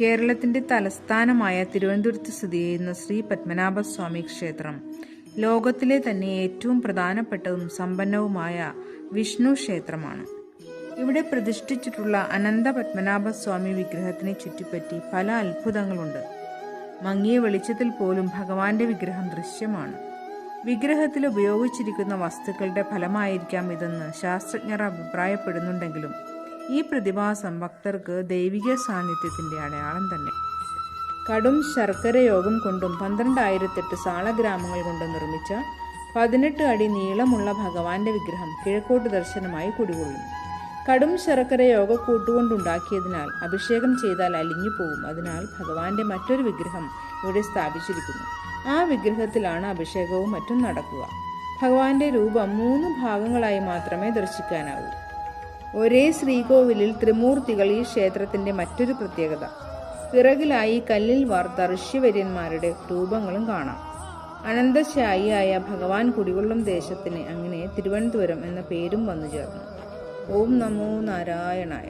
കേരളത്തിന്റെ തലസ്ഥാനമായ തിരുവനന്തപുരത്ത് സ്ഥിതി ചെയ്യുന്ന ശ്രീ പത്മനാഭസ്വാമി ക്ഷേത്രം. ലോകത്തിലെ തന്നെ ഏറ്റവും പ്രധാനപ്പെട്ടതും സമ്പന്നവുമായ വിഷ്ണു ക്ഷേത്രമാണ്. ഇവിടെ പ്രതിഷ്ഠിച്ചിട്ടുള്ള അനന്ത പത്മനാഭസ്വാമി വിഗ്രഹത്തിനെ ചുറ്റിപ്പറ്റി പല അത്ഭുതങ്ങളുണ്ട്. മങ്ങിയ വെളിച്ചത്തിൽ പോലും ഭഗവാന്റെ വിഗ്രഹം ദൃശ്യമാണ്. വിഗ്രഹത്തിൽ ഉപയോഗിച്ചിരിക്കുന്ന വസ്തുക്കളുടെ ഫലമായിരിക്കാം ഇതെന്ന് ശാസ്ത്രജ്ഞർ അഭിപ്രായപ്പെടുന്നുണ്ടെങ്കിലും ഈ പ്രതിഭാസം ഭക്തർക്ക് ദൈവിക സാന്നിധ്യത്തിന്റെ അടയാളം തന്നെ. കടും ശർക്കര യോഗം കൊണ്ടും പന്ത്രണ്ടായിരത്തെട്ട് സാളഗ്രാമങ്ങൾ കൊണ്ടും നിർമ്മിച്ച പതിനെട്ട് അടി നീളമുള്ള ഭഗവാന്റെ വിഗ്രഹം കിഴക്കോട്ട് ദർശനമായി കുടികൊള്ളുന്നു. കടും ശർക്കര യോഗ കൂട്ടുകൊണ്ടുണ്ടാക്കിയതിനാൽ അഭിഷേകം ചെയ്താൽ അലിഞ്ഞു പോകും അതിനാൽ ഭഗവാന്റെ മറ്റൊരു വിഗ്രഹം ഇവിടെ സ്ഥാപിച്ചിരിക്കുന്നു. ആ വിഗ്രഹത്തിലാണ് അഭിഷേകവും മറ്റും നടക്കുക. ഭഗവാന്റെ രൂപം മൂന്ന് ഭാഗങ്ങളായി മാത്രമേ ദർശിക്കാനാവൂ. ഒരേ ശ്രീകോവിലിൽ ത്രിമൂർത്തികൾ ഈ ക്ഷേത്രത്തിന്റെ മറ്റൊരു പ്രത്യേകത. പിറകിലായി കല്ലിൽ വാർത്ത ഋഷ്യവര്യന്മാരുടെ രൂപങ്ങളും കാണാം. അനന്തശായിയായ ഭഗവാൻ കുടികൊള്ളും ദേശത്തിന് അങ്ങനെ തിരുവനന്തപുരം എന്ന പേരും വന്നു ചേർന്നു. ഓം നമോ നാരായണായ.